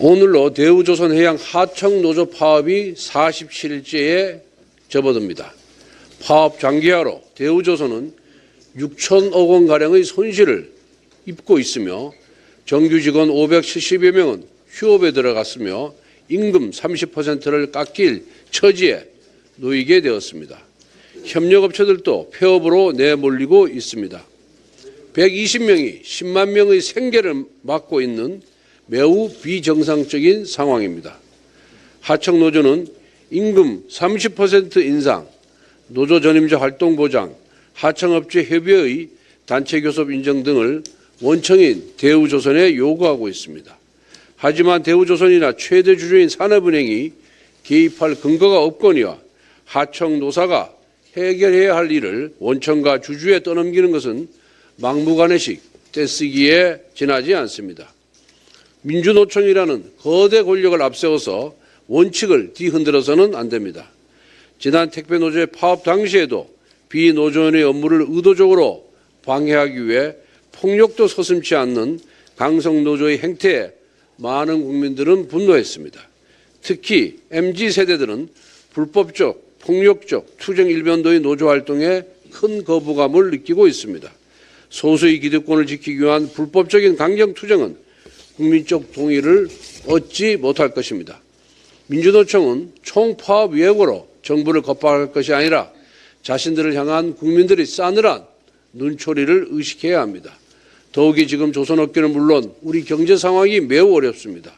오늘로 대우조선해양 하청노조 파업이 47일째에 접어듭니다. 파업 장기화로 대우조선은 6천억 원가량의 손실을 입고 있으며 정규 직원 570여 명은 휴업에 들어갔으며 임금 30%를 깎일 처지에 놓이게 되었습니다. 협력업체들도 폐업으로 내몰리고 있습니다. 120명이 10만 명의 생계를 맡고 있는 매우 비정상적인 상황입니다. 하청노조는 임금 30% 인상, 노조 전임자 활동 보장, 하청업체 협의회의 단체 교섭 인정 등을 원청인 대우조선에 요구하고 있습니다. 하지만 대우조선이나 최대 주주인 산업은행이 개입할 근거가 없거니와 하청 노사가 해결해야 할 일을 원청과 주주에 떠넘기는 것은 막무가내식 떼쓰기에 지나지 않습니다. 민주노총이라는 거대 권력을 앞세워서 원칙을 뒤흔들어서는 안 됩니다. 지난 택배 노조의 파업 당시에도 비노조원의 업무를 의도적으로 방해하기 위해 폭력도 서슴지 않는 강성 노조의 행태에 많은 국민들은 분노했습니다. 특히 MZ 세대들은 불법적, 폭력적, 투쟁 일변도의 노조 활동에 큰 거부감을 느끼고 있습니다. 소수의 기득권을 지키기 위한 불법적인 강경 투쟁은 국민적 동의를 얻지 못할 것입니다. 민주노총은 총파업 예고로 정부를 겁박할 것이 아니라 자신들을 향한 국민들의 싸늘한 눈초리를 의식해야 합니다. 더욱이 지금 조선업계는 물론 우리 경제 상황이 매우 어렵습니다.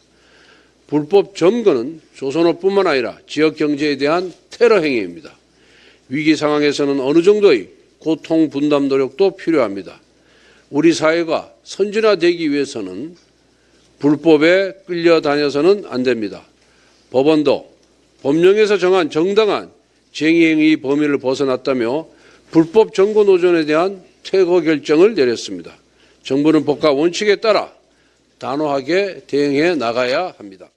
불법 점거는 조선업뿐만 아니라 지역 경제에 대한 테러 행위입니다. 위기 상황에서는 어느 정도의 고통 분담 노력도 필요합니다. 우리 사회가 선진화되기 위해서는 불법에 끌려다녀서는 안 됩니다. 법원도 법령에서 정한 정당한 쟁의행위 범위를 벗어났다며 불법 정보 노전에 대한 퇴거 결정을 내렸습니다. 정부는 법과 원칙에 따라 단호하게 대응해 나가야 합니다.